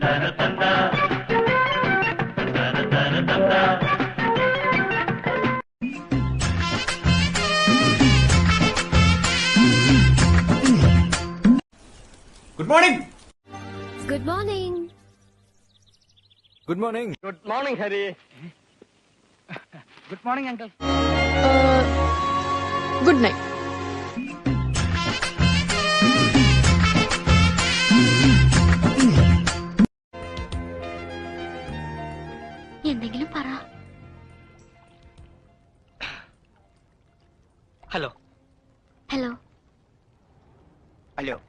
Good morning. Good morning. Good morning. Good morning, Harry. Good morning, uncle. Uh, good night. എന്തെങ്കിലും പറ. Hello. Hello. Hello.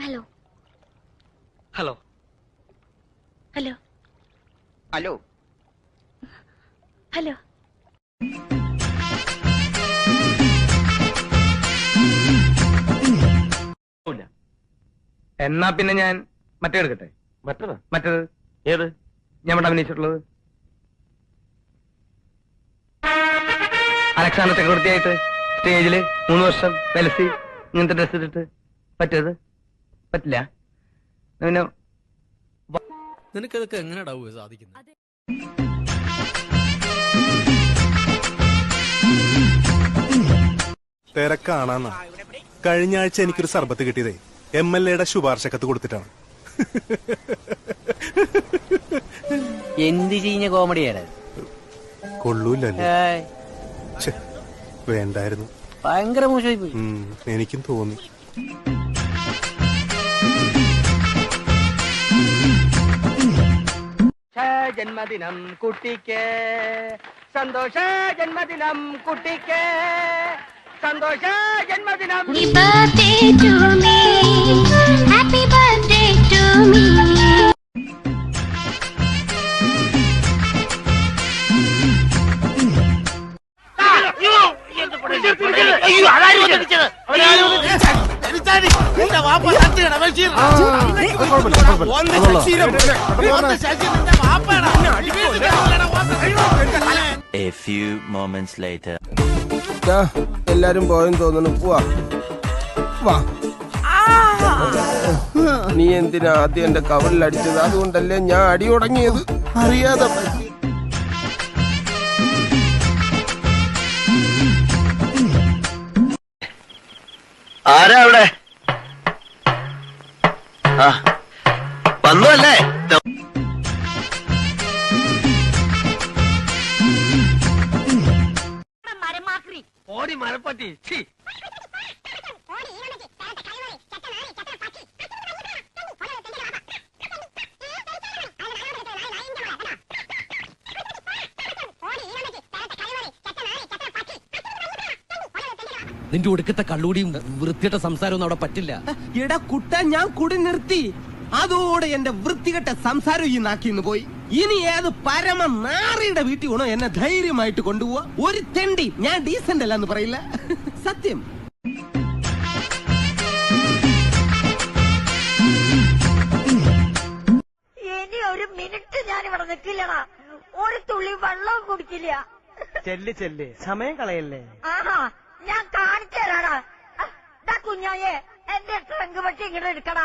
Hello. Hello. Hello. Hello. Hello. എന്നാ പിന്നെ ഞാൻ മറ്റേ എടുക്കട്ടെ? മറ്റതാ? മറ്റേത്? ഏത്? ഞാൻ അഭിനയിച്ചിട്ടുള്ളത്. അലക്സാണ്ടർ ചക്രവർത്തിയായിട്ട് സ്റ്റേജിൽ മൂന്ന് വർഷം വെലസി ഇങ്ങനത്തെ ഡ്രസ് ഇട്ടിട്ട് പറ്റത് പറ്റില്ല. പിന്നെ നിനക്കതൊക്കെ എങ്ങനെ സാധിക്കുന്നത് തിരക്കാണെന്നാ. കഴിഞ്ഞ ആഴ്ച എനിക്കൊരു സർബത്ത് കിട്ടിയതേ. എം എൽ എയുടെ ശുപാർശക്കത്ത് കൊടുത്തിട്ടാണ്. എന്ത് ചീഞ്ഞ കോമഡിയാണ്? കൊള്ളൂല്ലല്ലേ വേണ്ടായിരുന്നു. ഭയങ്കര മോശമായി പോയി. എനിക്കും തോന്നി. ജന്മദിനം കുട്ടിക്ക്. സന്തോഷ ജന്മദിനം കുട്ടിക്ക്. സന്തോഷ ജന്മദിനം. A few moments later. എല്ലാരും പോയെന്ന് തോന്നുന്നു. പോവാ വാ. നീ എന്തിനാ ആദ്യം എന്റെ കവറിൽ അടിച്ചത് അതുകൊണ്ടല്ലേ ഞാൻ അടി തുടങ്ങിയത് അറിയാതെ വന്നു അല്ലേ ഓടി മരപ്പട്ടി. നിന്റെ ഒടുക്കത്തെ കള്ളൂടിയും വൃത്തിയുടെ സംസാരമൊന്നും അവിടെ പറ്റില്ല. എടാ കുട്ട ഞാൻ കുടി നിർത്തി. അതോടെ എന്റെ വൃത്തികെട്ട സംസാരം ഈ നാക്കിന്ന് പോയി. ഇനി ഏത് പരമ നാറിയുടെ വീട്ടിൽ വേണോ എന്നെ ധൈര്യമായിട്ട് കൊണ്ടുപോവാ. ഒരു തെണ്ടി ഞാൻ ഡീസന്റ് അല്ല എന്ന് പറയില്ല. സത്യം. ഇനി ഒരു മിനിറ്റ് ഞാൻ ഇവിടെ നിൽക്കില്ലടാ ഒരു തുള്ളി വെള്ളവും കുടിക്കില്ല. ചെല്ല് ചെല്ല്. സമയം കളയല്ലേ? ആഹാ ഞാൻ കാണിച്ചു തരാടാ കുഞ്ഞായേ എന്റെ ട്രങ്ക് പറ്റി ഇങ്ങനെ എടുക്കടാ.